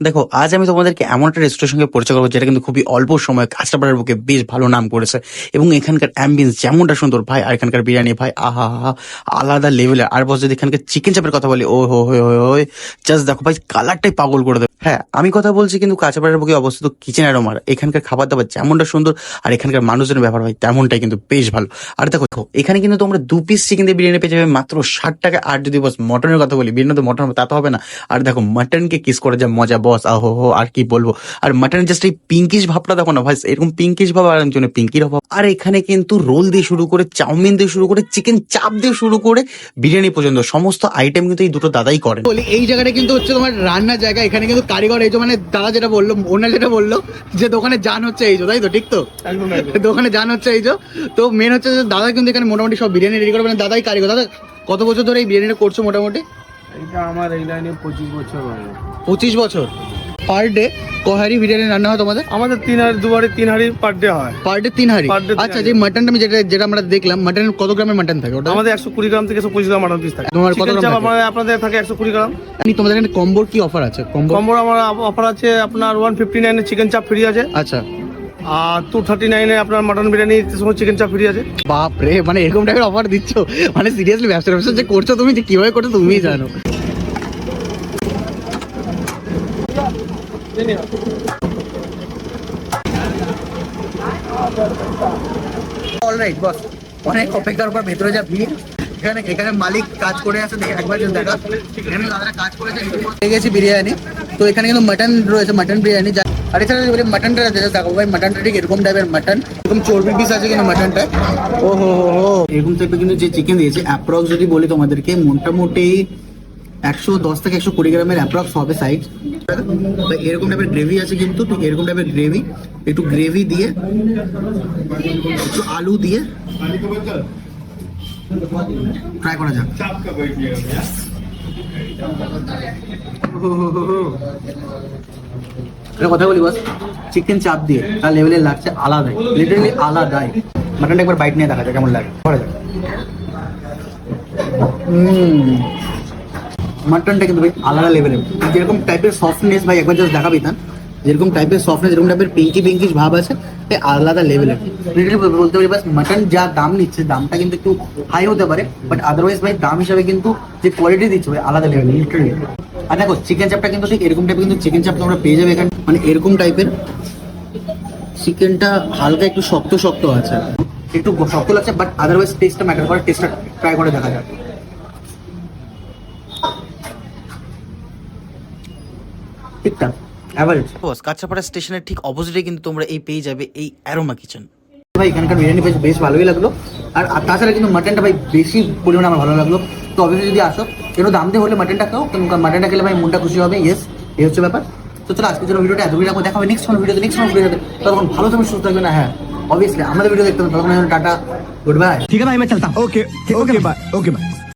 দেখো, আজ আমি তোমাদেরকে এমন একটা রেস্টুরেন্টের সঙ্গে পরিচয় করব যেটা কিন্তু খুবই অল্প সময় কাঁচরাপাড়ার বুকে বেশ ভালো নাম করেছে। এবং এখানকার অ্যাম্বিয়েন্স যেমনটা সুন্দর, ভাই, আর এখানকার বিরিয়ানি, ভাই, আহা হা আলাদা লেভেলের আর বস যদি এখানকার চিকেন চাপের কথা বলি ও হো হো হো জাস্ট দেখো, ভাই কালারটাই পাগল করে দেবে। হ্যাঁ আমি কথা বলছি কিন্তু কাঁচাপাড়ার বুকে অবস্থিত কিচেন অ্যারোমার এখানকার খাবার দাবার যেমনটা সুন্দর, আর এখানকার মানুষজনের ব্যাপার হয় তেমনটাই কিন্তু বেশ ভালো। আর দেখো এখানে কিন্তু তোমরা দু পিস চিকেন দিয়ে বিরিয়ানি পেয়ে যাবে মাত্র ষাট টাকা। আর যদি বস মটনের কথা বলি, বিরিয়ানি তো মটন তা তো হবে না। আর দেখো মাটনকে কিস করে যা মজা বস আহো হো আর কি বলব? আর মাটনের জাস্ট এই পিঙ্কিশ ভাবটা দেখো না ভাই এরকম পিঙ্কিশ ভাব আর একজনের পিঙ্কির অভাব আর এখানে কিন্তু রোল দিয়ে শুরু করে চাউমিন দিয়ে শুরু করে চিকেন চাপ দিয়ে শুরু করে বিরিয়ানি পর্যন্ত সমস্ত আইটেম কিন্তু এই দুটো দাদাই করে বলি এই জায়গাটা কিন্তু হচ্ছে তোমার রান্নার জায়গা এখানে কিন্তু কারিগর এই যে মানে দাদা যেটা বলল ওনার যেটা বলল যে দোকানে যান হচ্ছে এই যে তাই তো ঠিক তো? দোকানে যান হচ্ছে এই যে তো মেন হচ্ছে যে দাদা কিন্তু এখানে মোটামুটি সব বিরিয়ানি রেডি করে মানে দাদাই কারিগর। দাদা কত বছর ধরে এই বিরিয়ানিটা করছ মোটামুটি? এটা আমার এই লাইনে পঁচিশ বছর হয়ে পঁচিশ বছর? পার ডে কহারি বিরিয়ানি রান্না হয় তোমাদের? আমাদের তিন হাড়ি দুবারে তিন হাড়ি পার ডে হয়। পার ডে তিন হাঁড়ি? আচ্ছা যে মাটনটা আমি যেটা যেটা আমরা দেখলাম মাটন কত গ্রামের মাটন থাকে ওটা? আমাদের একশো কুড়ি গ্রাম থেকে একশো পঁচিশ গ্রাম মাটন পিস থাকে। তোমার কত গ্রাম আপনাদের থাকে একশো কুড়ি গ্রাম। তোমাদের এখানে কম্বোর কি অফার আছে? কম্বো কম্বোর আমার অফার আছে আপনার ওয়ান ফিফটি নাইনে চিকেন চাপ ফ্রি আছে। আচ্ছা। আর টু থার্টি নাইনে আপনার মাটন বিরিয়ানি সঙ্গে চিকেন চাপ ফ্রি আছে। বাপ রে মানে এরকম টাইপের অফার দিচ্ছ? মানে সিরিয়াসলি ব্যবসা ব্যবসা যে করছ তুমি যে কীভাবে করছ তুমিই জানো। অলরাইট বস অনেক অপেক্ষার পর ভেতরে যা ভিড়। এখানে এখানে মালিক কাজ করে আছে দেখে একবার যদি দেখা। এখানে দাদারা কাজ করেছে গেছি বিরিয়ানি। তো এখানে কিন্তু মাটন রয়েছে মাটন বিরিয়ানি। যা আর এছাড়া যদি মাটনটা আছে দেখো ভাই মাটনটা ঠিক এরকম টাইপের মাটন এরকম চর্বি পিস আছে কিন্তু মাটনটা ও হো হো। এরকম টাইপের কিন্তু যে চিকেন দিয়েছে অ্যাপ্রক্স যদি বলি তোমাদেরকে মোটামুটি একশো দশ থেকে একশো কুড়ি গ্রামের অ্যাপ্রক্স হবে সাইজ এরকম টাইপের গ্রেভি আছে কিন্তু, ঠিক এরকম টাইপের গ্রেভি একটু গ্রেভি দিয়ে, একটু আলু দিয়ে ট্রাই করা যাক। একটা কথা বলি বস চিকেন চাপ দিয়ে তার লেভেলে লাগছে আলাদাই লিটারালি আলাদাই। মাটনটা একবার বাইট নিয়ে দেখা যায় কেমন লাগে? করা যাক। মাটনটা কিন্তু ভাই আলাদা লেভেলের যেরকম টাইপের সফটনেস ভাই, একবার জাস্ট দেখাবি তান যেরকম টাইপের সফটনেস যেরকম টাইপের পিঙ্কি পিঙ্কিশ ভাব আছে এই আলাদা লেভেলের লিটারালি বলতে পারি বাস মাটন যা দাম নিচ্ছে, দামটা কিন্তু একটু হাই হতে পারে বাট আদারওয়াইজ ভাই দাম হিসাবে কিন্তু যে কোয়ালিটি দিচ্ছে ভাই, আলাদা লেভেল লিটারালি আর দেখো চিকেন চাপটা কিন্তু ঠিক এরকম টাইপের কিন্তু চিকেন চাপ তোমরা পেয়ে যাবে এখানে। মানে এরকম টাইপের চিকেনটা হালকা একটু শক্ত শক্ত আছে। একটু শক্ত লাগছে বাট আদারওয়াইজ টেস্টটা ম্যাটার করে টেস্টটা ট্রাই করে দেখা ঠিকঠাক অ্যাভারেজ বস স্টেশনের ঠিক অপোজিটে কিন্তু তোমরা এই পেয়ে যাবে এই অ্যারোমা কিচেন ভাই এখানকার বিরিয়ানি বেশ বেশ ভালোই লাগল। আর তাছাড়া কিন্তু মাটনটা ভাই বেশি পরিমাণে আমার ভালো লাগল। তো অবশ্যই যদি আসো একটু দাম দিয়ে হলে মাটনটা খাও মাটনটা খেলে ভাই মনটা খুশি হবে? ইয়েস এই হচ্ছে ব্যাপার। তো চলো আজকের জন্য ভিডিওটা এতটুকু রাখব। দেখাবে নেক্সট কোনো ভিডিওতে নেক্সট কোনো ভিডিওতে তখন ভালো তুমি সুস্থ থাকবেন। হ্যাঁ অবভিয়াসলি আমাদের ভিডিও দেখতে হবে। তখন টাটা গুড বাই ঠিক আছে ভাই আমি চলতা ওকে ওকে বাই ওকে বাই